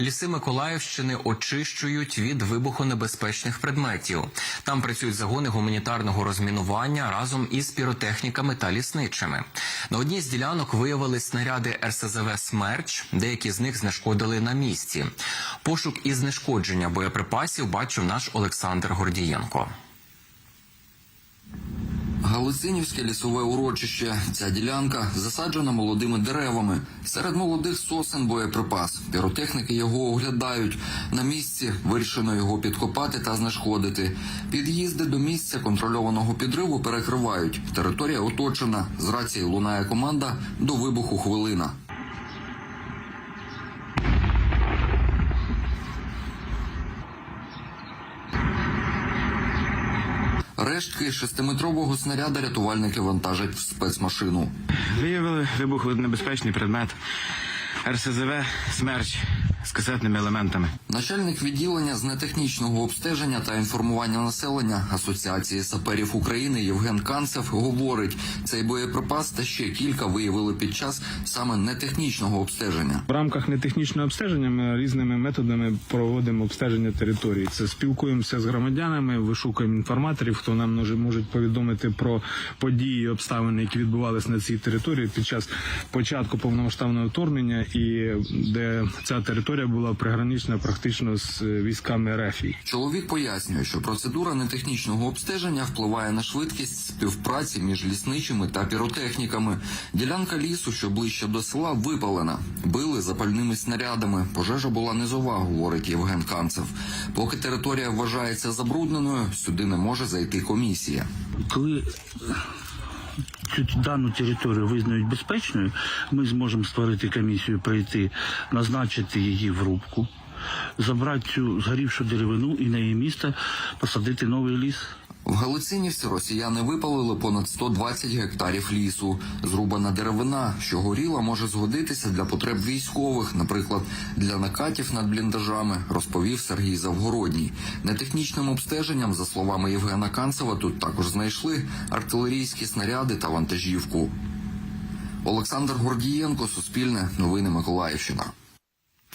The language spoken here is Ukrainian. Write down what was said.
Ліси Миколаївщини очищують від вибухонебезпечних предметів. Там працюють загони гуманітарного розмінування разом із піротехніками та лісничими. На одній з ділянок виявили снаряди РСЗВ Смерч. Деякі з них знешкодили на місці. Пошук і знешкодження боєприпасів бачив наш Олександр Гордієнко. Галицинівське лісове урочище. Ця ділянка засаджена молодими деревами. Серед молодих сосен боєприпас. Піротехніки його оглядають. На місці вирішено його підкопати та знешкодити. Під'їзди до місця контрольованого підриву перекривають. Територія оточена. З рації лунає команда до вибуху хвилина. Рештки шестиметрового снаряда рятувальники вантажать в спецмашину. Виявили вибухонебезпечний предмет РСЗВ «Смерч» з касетними елементами. Начальник відділення з нетехнічного обстеження та інформування населення Асоціації саперів України Євген Канцев говорить, цей боєприпас та ще кілька виявили під час саме нетехнічного обстеження. В рамках нетехнічного обстеження ми різними методами проводимо обстеження території. Це спілкуємося з громадянами, вишукуємо інформаторів, хто нам може можуть повідомити про події, і обставини, які відбувалися на цій території під час початку повномасштабного вторгнення, і де ця територія була пригранична практично з е, військами РФ. Чоловік пояснює, що процедура нетехнічного обстеження впливає на швидкість співпраці між лісничими та піротехніками. Ділянка лісу, що ближче до села, випалена. Били запальними снарядами. Пожежа була низова, говорить Євген Канцев. Поки територія вважається забрудненою, сюди не може зайти комісія. коли дану територію визнають безпечною, ми зможемо створити комісію, прийти, назначити її в рубку, забрати цю згорівшу деревину і на її місце посадити новий ліс. В Галицинівці росіяни випалили понад 120 гектарів лісу. Зрубана деревина, що горіла, може згодитися для потреб військових, наприклад, для накатів над бліндажами, розповів Сергій Завгородній. Нетехнічним обстеженням, за словами Євгена Канцева, тут також знайшли артилерійські снаряди та вантажівку. Олександр Гордієнко, Суспільне, Новини Миколаївщина.